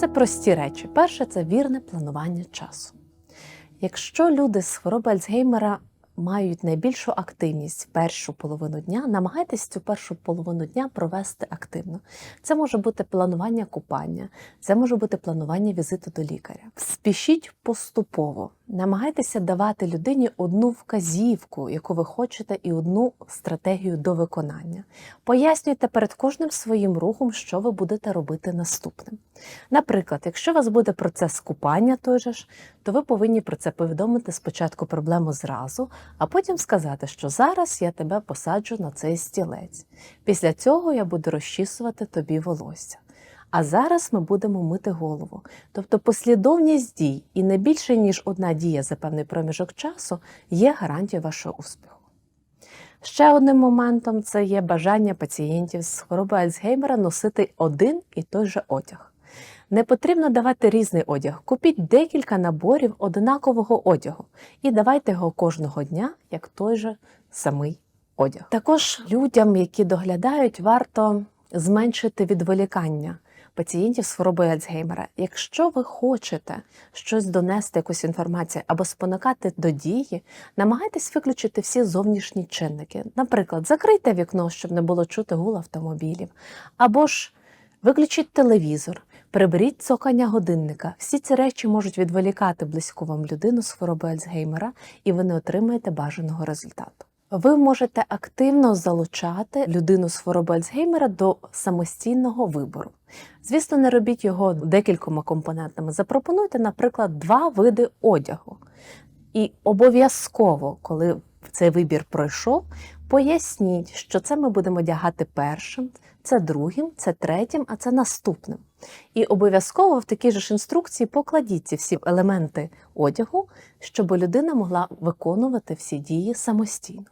Це прості речі. Перше це вірне планування часу. Якщо люди з хвороби Альцгеймера мають найбільшу активність в першу половину дня, намагайтесь цю першу половину дня провести активно. Це може бути планування купання, це може бути планування візиту до лікаря. Спішіть поступово. Намагайтеся давати людині одну вказівку, яку ви хочете, і одну стратегію до виконання. Пояснюйте перед кожним своїм рухом, що ви будете робити наступним. Наприклад, якщо у вас буде процес купання той же ж, то ви повинні про це повідомити спочатку проблему зразу, а потім сказати, що зараз я тебе посаджу на цей стілець. Після цього я буду розчісувати тобі волосся. А зараз ми будемо мити голову. Тобто послідовність дій і не більше, ніж одна дія за певний проміжок часу є гарантією вашого успіху. Ще одним моментом це є бажання пацієнтів з хворобою Альцгеймера носити один і той же одяг. Не потрібно давати різний одяг. Купіть декілька наборів однакового одягу і давайте його кожного дня, як той же самий одяг. Також людям, які доглядають, варто зменшити відволікання пацієнтів з хворобою Альцгеймера. Якщо ви хочете щось донести, якусь інформацію або спонукати до дії, намагайтесь виключити всі зовнішні чинники. Наприклад, закрийте вікно, щоб не було чути гул автомобілів, або ж виключіть телевізор. Приберіть цокання годинника. Всі ці речі можуть відволікати близьку вам людину з хворобою Альцгеймера, і ви не отримаєте бажаного результату. Ви можете активно залучати людину з хворобою Альцгеймера до самостійного вибору. Звісно, не робіть його декількома компонентами. Запропонуйте, наприклад, два види одягу. І обов'язково, коли цей вибір пройшов, поясніть, що це ми будемо одягати першим, це другим, це третім, а це наступним. І обов'язково в такій же ж інструкції покладіть ці всі елементи одягу, щоб людина могла виконувати всі дії самостійно.